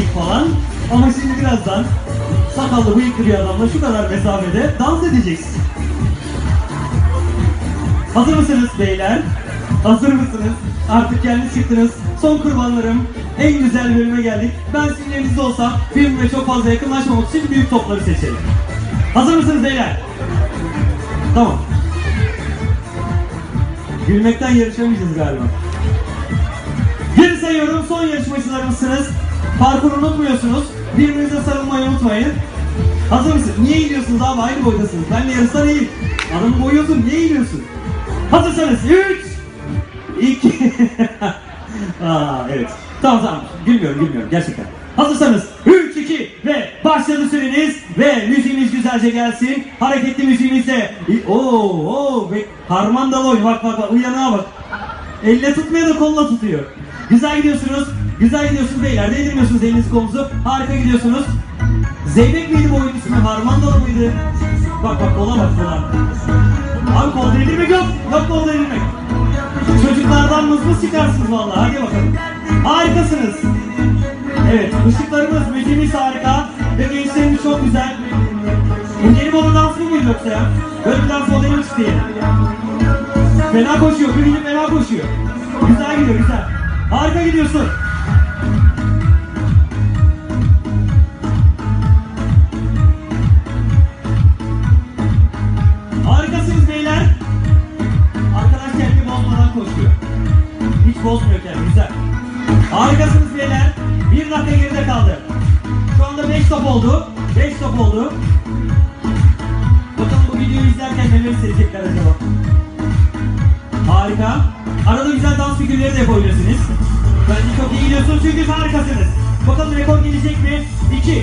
müzik falan. Ama şimdi birazdan sakallı bıyıklı bir adamla şu kadar mesafede dans edeceksin. Hazır mısınız beyler? Hazır mısınız? Artık kendi çıktınız. Son kurbanlarım. En güzel bölüme geldik. Ben sizin yerinizde olsam birbirine çok fazla yakınlaşmamak için büyük topları seçelim. Hazır mısınız beyler? Tamam. Gülmekten yarışamayacağız galiba. Geri sayıyorum. Son yarışmacılarımızsınız. Parkuru unutmuyorsunuz. Birbirinize sarılmayı unutmayın. Hazır mısın? Niye eğiliyorsunuz abi? Aynı boydasınız. Benle yarışsan eğil. Adamı boyuyorsun. Niye eğiliyorsun? Hazırsanız 3 2 Aa evet. Tamam tamam. Gülmüyorum gülmüyorum gerçekten. Hazırsanız 3 2 ve başladı süreniz ve müziğimiz güzelce gelsin. Hareketli müziğimizde. Oo oo ve harmandalı oyun. Bak bak bak uyanığa bak. Elle tutmuyor da kolla tutuyor. Güzel gidiyorsunuz. Güzel gidiyorsunuz beyler. Değdirmiyorsunuz elinizi kolunuzu. Harika gidiyorsunuz. Zeybek miydi bu oyun ismi? Harmandalı mıydı? Bak bak kola bak kola. Abi kol değdirmek yok. Yok kol değdirmek. Çocuklardan mızmız çıkarsınız vallahi. Hadi bakalım. Harikasınız. Evet, ışıklarımız, müziğimiz harika ve gençlerimiz çok güzel. Bu yeni moda dans mı muydu yoksa ya? Böyle bir dans çıktı yeni? Fena koşuyor, bir fena koşuyor. Güzel gidiyor, güzel. Harika gidiyorsun. Harikasınız beyler. Arkadaş kendini bozmadan koşuyor. Hiç bozmuyor kendini, güzel. Harikasınız beyler. Bir dakika geride kaldı. Şu anda 5 top oldu. 5 top oldu. Bakalım bu videoyu izlerken neler hissedecekler acaba? Harika. Arada güzel dans figürleri de yapabilirsiniz. Bence çok iyi gidiyorsunuz çünkü harikasınız. Bakalım rekor gelecek mi? 2